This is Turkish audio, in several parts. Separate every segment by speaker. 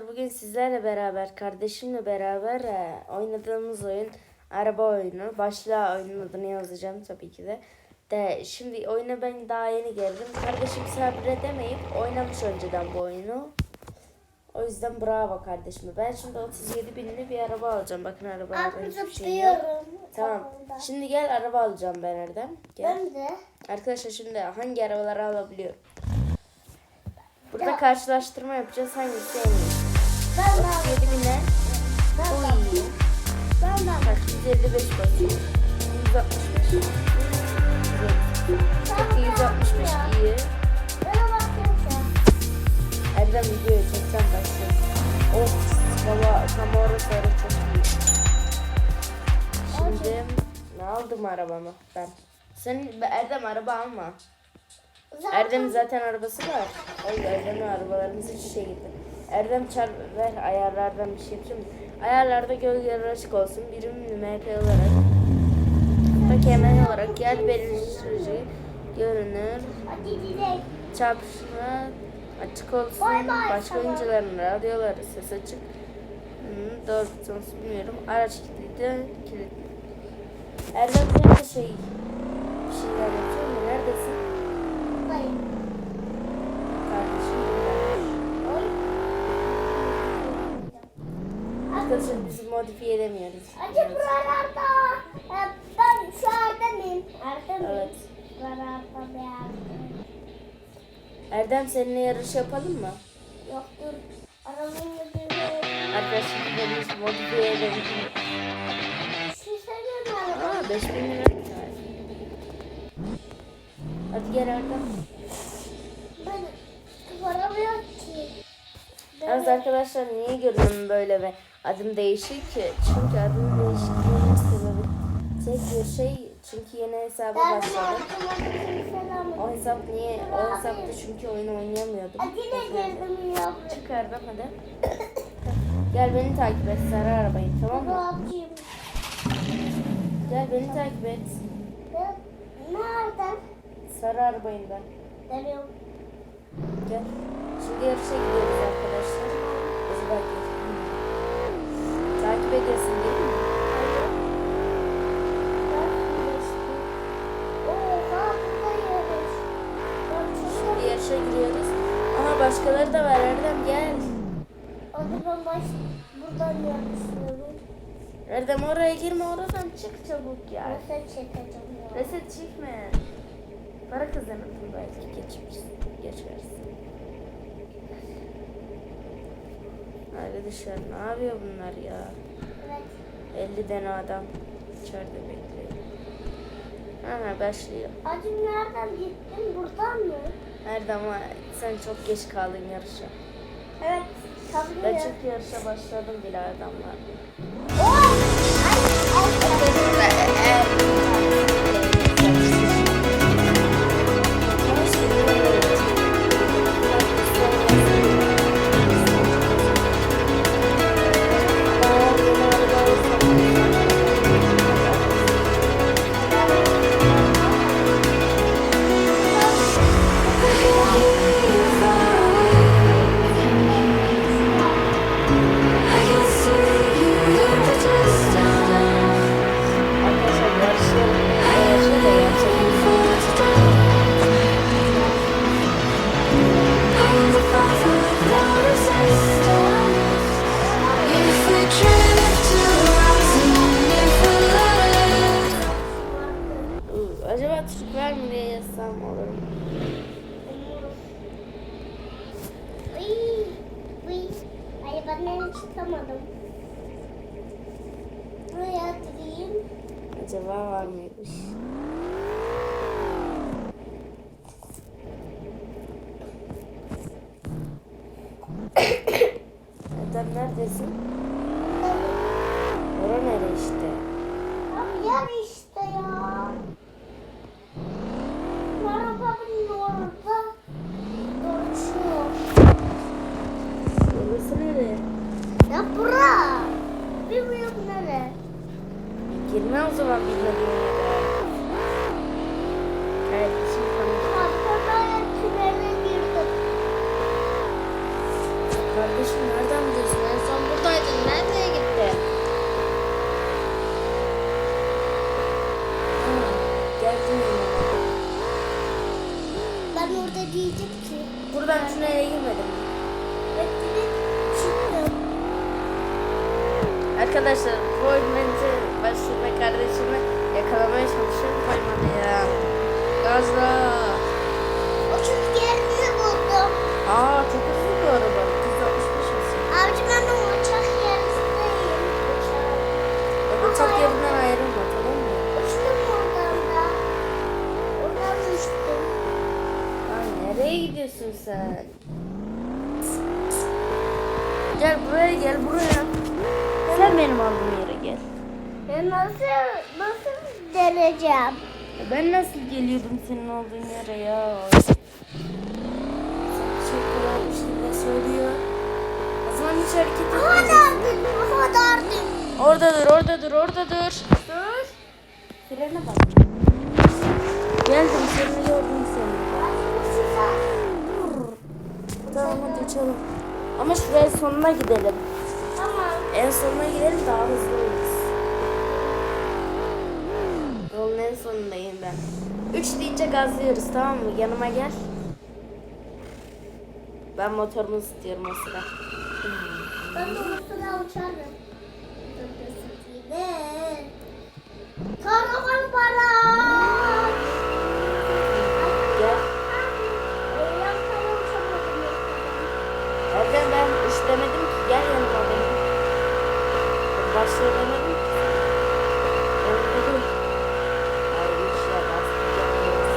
Speaker 1: Bugün sizlerle beraber, kardeşimle beraber e, oynadığımız oyun araba oyunu. Başlığa oyunun adını yazacağım tabii ki de. De şimdi oyuna ben daha yeni geldim. Kardeşim sabredemeyip oynamış önceden bu oyunu. O yüzden bravo kardeşime. Ben şimdi 37 binli bir araba alacağım. Bakın
Speaker 2: Abi
Speaker 1: hiçbir şey yok. Tamam. Şimdi gel araba alacağım ben Erdem. Gel.
Speaker 2: Ben de.
Speaker 1: Arkadaşlar şimdi hangi arabaları alabiliyorum? Burada karşılaştırma yapacağız. Hangisi en iyi?
Speaker 2: Ben.
Speaker 1: 37 bine
Speaker 2: Ben
Speaker 1: iyi.
Speaker 2: Ben de.
Speaker 1: Bak 155 basıyor. 165. Peki 165 iyi.
Speaker 2: Bana bakıyorsun.
Speaker 1: Erdem videoyu çeksen başlıyor. Of baba Camaro sarı çok iyi. Şimdi ne aldım arabamı ben? Sen Erdem araba alma.
Speaker 2: Zaten
Speaker 1: arabası var. Ay Erdem'in arabalarımız hiç şey gitti. Erdem çar ver ayarlardan bir şey yapacağım. Ayarlarda gölgeler açık olsun. Birim MP olarak. Paketmen olarak yer belirleyici görünür. Çarpışma açık olsun. Başka oyuncuların radyoları ses açık. Hmm, doğru tutması bilmiyorum. Araç kilidi kilit. Erdem sen de şey bir şeyler yapıyor mu? Neredesin?
Speaker 2: Buradayım.
Speaker 1: Kardeşim burada.
Speaker 2: Oy.
Speaker 1: Arkadaşlar biz modifiye edemiyoruz.
Speaker 2: Hadi buralarda. Ben şu Erdem'im. Erdem'im.
Speaker 1: Evet.
Speaker 2: Buralarda bir Erdem.
Speaker 1: Erdem seninle yarış yapalım mı?
Speaker 2: Yok dur. Arabanın bir
Speaker 1: Arkadaşlar biz modifiye edelim.
Speaker 2: Şu senin araba.
Speaker 1: Aa 5000 lira. Hadi gel Erdem.
Speaker 2: Ben param yok ki.
Speaker 1: Evet arkadaşlar niye görünüm böyle ve adım değişik? Çünkü adım değişikliğinin sebebi tek bir şey çünkü yeni hesaba
Speaker 2: Ben
Speaker 1: başladım. O hesap niye? O hesapta çünkü oyunu oynayamıyordum.
Speaker 2: Hadi de girdim yok.
Speaker 1: Çık Erdem hadi. Gel beni takip et sarı arabayı tamam mı? Gel beni takip et.
Speaker 2: Nereden?
Speaker 1: Sarı arabayından.
Speaker 2: Geliyorum.
Speaker 1: Gel. Şimdi yarışa gidiyoruz arkadaşlar. Ediyorsun değil mi? Şimdi yarışa gidiyoruz. Aha başkaları da var Erdem gel.
Speaker 2: Hadi ben baş buradan yarışıyorum.
Speaker 1: Erdem oraya girme oradan çık çabuk ya.
Speaker 2: Nasıl çekeceğim ya?
Speaker 1: Reset çekme. Para kazanırsın belki geçersin. Geçersin. Arkadaşlar ne yapıyor bunlar ya?
Speaker 2: Evet.
Speaker 1: 50 tane adam içeride bekliyor. Aha başlıyor.
Speaker 2: Hadi nereden gittin? Buradan mı?
Speaker 1: Erdem ama sen çok geç kaldın yarışa.
Speaker 2: Evet.
Speaker 1: Ben
Speaker 2: Tabii.
Speaker 1: çünkü yarışa başladım bile adamlar.
Speaker 2: Oh!
Speaker 1: Acaba Türk ver mi diye yazsam olur.
Speaker 2: Ay ben hiç çıkamadım. Buraya atayım.
Speaker 1: Acaba var mıymış? Erdem neredesin? Ora nere işte?
Speaker 2: Abi yer işte ya. Arabanın orada dolaşıyor.
Speaker 1: Orası nere?
Speaker 2: Ya bura. Bilmiyorum nere.
Speaker 1: Girme o zaman bilmediğim yere. Evet, şimdi
Speaker 2: Hatta tünele girdim.
Speaker 1: Kardeşim nereden biliyorsun? En son buradaydın. Nereye gitti? Geldin yanıma.
Speaker 2: Ben orada diyecek ki.
Speaker 1: Buradan tünele girmedim.
Speaker 2: Evet, direkt çıktım.
Speaker 1: Arkadaşlar, bu oyunları başında kardeşimi yakalamaya çalışıyorum. Koymadı ya. Gazla.
Speaker 2: O çünkü yerini buldum.
Speaker 1: Aa çok hızlı bu araba. 165 hızlı.
Speaker 2: Abici ben de uçak yerindeyim. Uçak.
Speaker 1: Uçak yerinden ayrılma tamam mı?
Speaker 2: Uçtum oradan da. Oradan uçtum.
Speaker 1: Lan nereye gidiyorsun sen? Gel buraya gel buraya. Sen benim aldığım yere
Speaker 2: Ben nasıl, nasıl geleceğim?
Speaker 1: Ya Ben nasıl geliyordum senin olduğun yere ya? Kolaymış gibi söylüyor. O zaman hiç hareket etmeyeceksin. Orada dur, orada dur, orada dur. Dur. Frene bak. Geldim, seni gördüm seni. Tamam hadi uçalım. Ama şuraya sonuna gidelim.
Speaker 2: Tamam.
Speaker 1: En sonuna gidelim daha hızlı oluruz. En sonundayım ben. Üç deyince gazlıyoruz tamam mı? Yanıma gel. Ben motorumu ısıtıyorum o sıra.
Speaker 2: Ben de sıra uçarım. Karavan para.
Speaker 1: Gel.
Speaker 2: Yan tarafa uçamadım.
Speaker 1: Erdem ben üç demedim ki. Gel yanıma benim. Başlıyor demedim ki. Yanımda dur. Ay üç ya lastik yapıyoruz.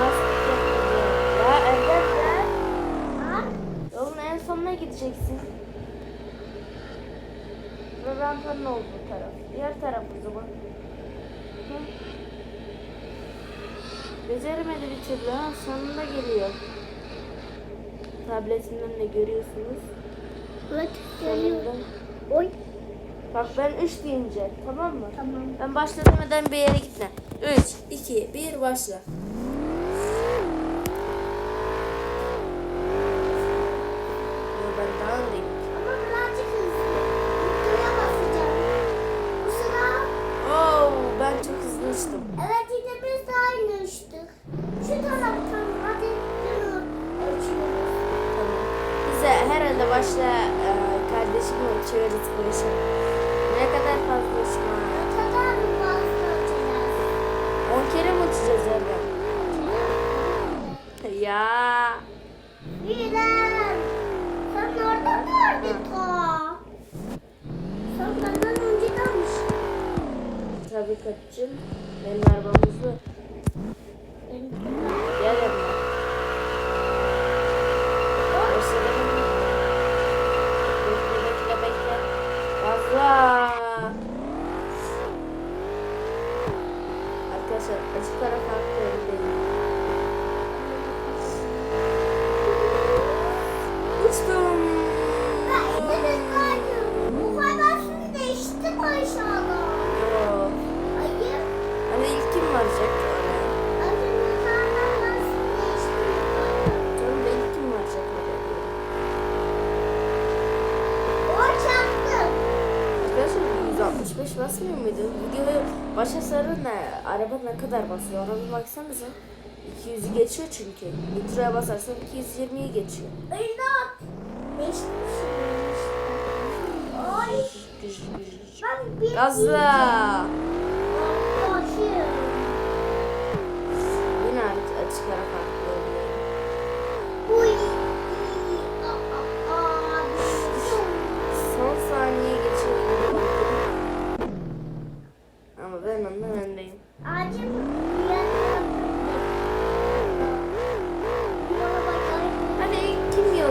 Speaker 1: Lastik yapıyoruz. Ya Erdem gel.
Speaker 2: Ha?
Speaker 1: Yolun en sonuna gideceksin. Ve rampanın olduğu taraf. Diğer taraf o zaman. Hı. Beceremedi bir türlü ha. Sonunda geliyor. Tabletimden de görüyorsunuz.
Speaker 2: Evet.
Speaker 1: Sonunda.
Speaker 2: Oy.
Speaker 1: Bak ben 3 deyince tamam mı?
Speaker 2: Tamam.
Speaker 1: Ben başlamadan bir yere gitme. 3, 2, 1 başla. Yo, ben daha öndeyim.
Speaker 2: Ama birazcık hızlı. Mutluya basacağım. Bu sıra
Speaker 1: Oo, ben çok hızlı uçtum.
Speaker 2: Evet yine biz de aynı uçtuk. Şu taraftan hadi yürü. Ölçüyoruz.
Speaker 1: Tamam. Bize başla e, kardeşimle uçuyoruz bu işe. Ne kadar fazla uçma.
Speaker 2: Ne kadar mı fazla uçacağız?
Speaker 1: 10 kere mi uçacağız orada? Ya.
Speaker 2: İrem. Sen orada gördün ta. Sen benden önce gelmişsin.
Speaker 1: Tabii kaçım. Benim arabam hızlı. Gel yanıma. Başlayalım. Bekle bekle bekle. Fazla. Arkadaşlar açık taraf farklı öndeyim. Uçtum.
Speaker 2: Bu faydasını değişti mi aşağıda?
Speaker 1: Yo.
Speaker 2: Hayır.
Speaker 1: Hani ilk kim varacak oraya?
Speaker 2: Acaba faydasını değişti mi?
Speaker 1: Sonra ilk kim varacak oraya?
Speaker 2: O çaktı.
Speaker 1: Arkadaşlar 165 basmıyor muydu? Videoyu başa sarın da araba ne kadar basıyor ona bir baksanıza. 200'ü geçiyor çünkü. Nitroya basarsan 220'yi geçiyor.
Speaker 2: İmdat. Ay.
Speaker 1: Gazla.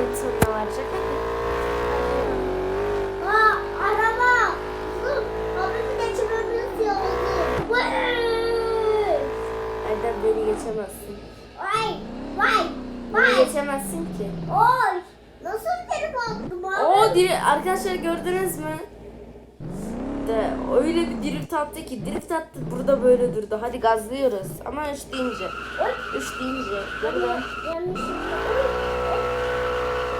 Speaker 1: oyun sonuna varacak. Hadi.
Speaker 2: Aa, araba. Dur. Babamı geçememiz
Speaker 1: yoldu. Beni geçemezsin.
Speaker 2: Vay. Vay. Vay.
Speaker 1: geçemezsin ki.
Speaker 2: Oy. Nasıl gelip attım abi?
Speaker 1: Oo, diri, arkadaşlar gördünüz mü? De, öyle bir drift attı ki drift attı burada böyle durdu. Hadi gazlıyoruz. Ama üç deyince. Üç deyince. Yanlış. Yanlış.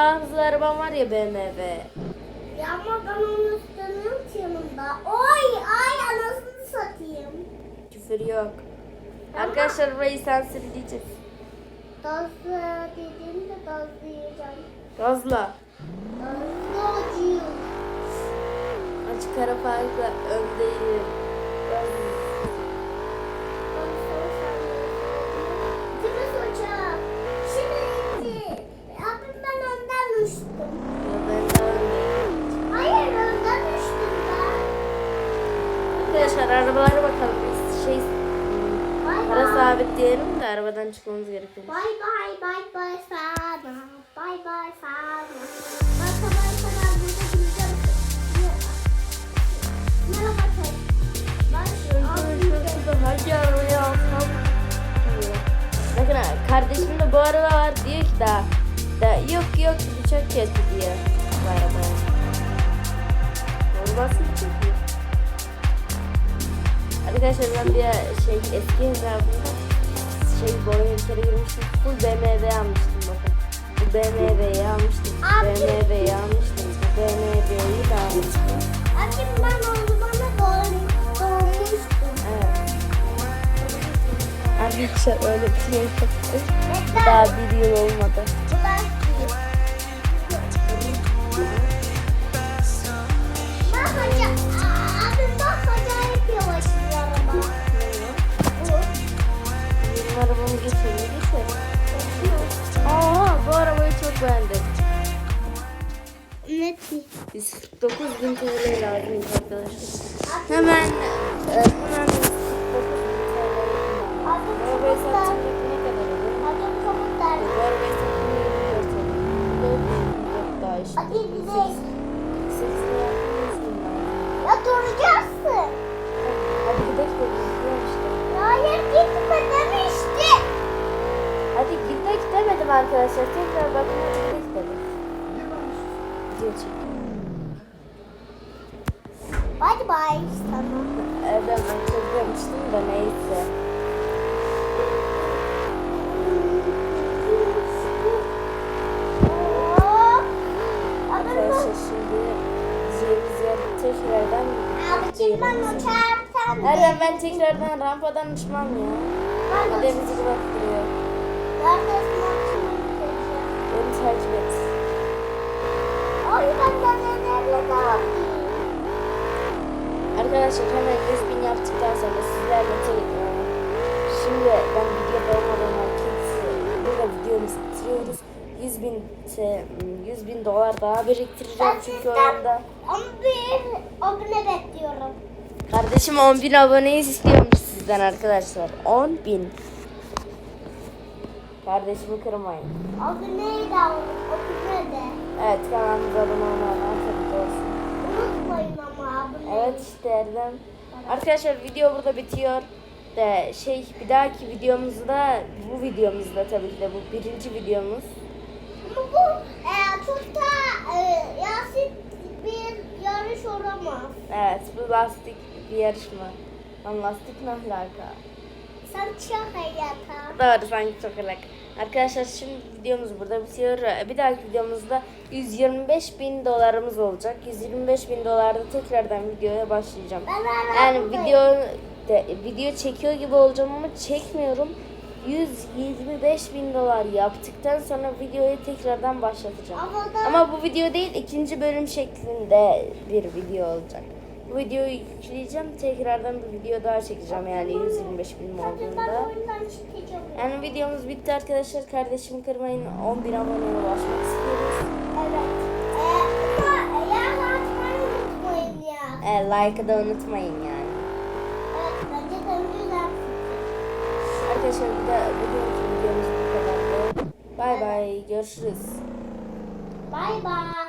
Speaker 1: daha hızlı araban var ya BMW.
Speaker 2: Ya ama ben onu istemiyorum ki yanımda. Oy ay anasını satayım.
Speaker 1: Küfür yok. Arkadaşlar burayı sansürleyeceğiz.
Speaker 2: Gazlı dediğimde gazlı yiyeceğim.
Speaker 1: Gazla.
Speaker 2: Gazlı acıyor.
Speaker 1: Açık ara farkla öndeyim. Gaz-
Speaker 2: Kırmızı uçak. Şimdi indi. Abim ben önden uçtum.
Speaker 1: Ya ben de öndeyim.
Speaker 2: Hayır önden uçtum ben.
Speaker 1: Arkadaşlar arabalara bakalım. Biz şey
Speaker 2: Bay
Speaker 1: para
Speaker 2: bay.
Speaker 1: sabitleyelim de arabadan çıkmamız gerekiyor.
Speaker 2: Bay bay bay bay sana. Bay bay sana. Ben sabah kadar burada gideceğim. Merhaba
Speaker 1: alsam? Bakın kardeşim de bu araba var diyor ki daha. Da, yok yok bu çok kötü diyor bu arabaya. Olmasın iyi. Arkadaşlar ben bir şey eski hesabımda şey bu oyuna bir kere girmiştim. Full BMW almıştım bakın. Bu BMW'yi almıştım.
Speaker 2: Abi.
Speaker 1: BMW'yi almıştım. Bu BMW'yi de almıştım.
Speaker 2: Annem ben o zamana doğum, doğmuştum.
Speaker 1: Evet. Arkadaşlar öyle bir şey yaptık. Daha bir yıl olmadı. Geçelim geçelim. Aa bu arabayı çok beğendim.
Speaker 2: Ne
Speaker 1: Biz 49 bin TL lazım arkadaşlar. Hemen e, hemen 49 bin TL arabayı satacak ne kadar olur? Bu arabayı satmayı biliyor tabii. Bu da yok daha işte. Demedim arkadaşlar. Tekrar. Video çekiyorum.
Speaker 2: Hadi bay sana.
Speaker 1: Evet ben çok demiştim da neyse. Arkadaşlar şimdi gideceğimiz yer tekrardan
Speaker 2: Abicim ben uçarım sen de.
Speaker 1: Erdem ben tekrardan rampadan uçmam ya.
Speaker 2: Ben
Speaker 1: de bizi bıraktırıyor.
Speaker 2: Akşama gideceğim.
Speaker 1: Beni takip et. Arkadaşlar hemen 100 bin yaptıktan sonra sizlerle tekrar Şimdi ben videoda olmadan herkesi burada videomuzu bitiriyoruz. 100 bin, te- 100 bin dolar daha biriktireceğim
Speaker 2: Ben
Speaker 1: çünkü oyunda.
Speaker 2: 11 abone bekliyorum.
Speaker 1: Kardeşim 10 bin aboneyi istiyormuş sizden arkadaşlar. 10 bin. Kardeşimi kırmayın.
Speaker 2: Aboneyi de alın. Abone de.
Speaker 1: Evet kanalımıza abone olmayanlar tabii ki olsun.
Speaker 2: Unutmayın ama abone.
Speaker 1: Evet işte Erdem. Arkadaşlar video burada bitiyor. De şey bir dahaki videomuzda bu videomuzda tabii ki de bu birinci videomuz.
Speaker 2: Ama bu e, çok da e, yasit bir yarış olamaz.
Speaker 1: Evet bu lastik bir yarışma. Lan lastik ne alaka?
Speaker 2: Sen çok hayata.
Speaker 1: Doğru sanki çok alaka. Arkadaşlar şimdi videomuz burada bitiyor. Bir dahaki videomuzda 125 bin dolarımız olacak. 125 bin dolarda tekrardan videoya başlayacağım. Yani video de, video çekiyor gibi olacağım ama çekmiyorum. 125 bin dolar yaptıktan sonra videoyu tekrardan başlatacağım. Ama bu video değil ikinci bölüm şeklinde bir video olacak. Bu videoyu yükleyeceğim tekrardan bir video daha çekeceğim yani 125 bin olduğunda. Yani videomuz bitti arkadaşlar. Kardeşimi kırmayın. 10 bin aboneye ulaşmak istiyoruz.
Speaker 2: Evet. E,
Speaker 1: like'ı da unutmayın yani.
Speaker 2: Evet bence de.
Speaker 1: Arkadaşlar bir de bugünkü videomuz bu kadardı. Bay bay. Görüşürüz.
Speaker 2: Bay bay.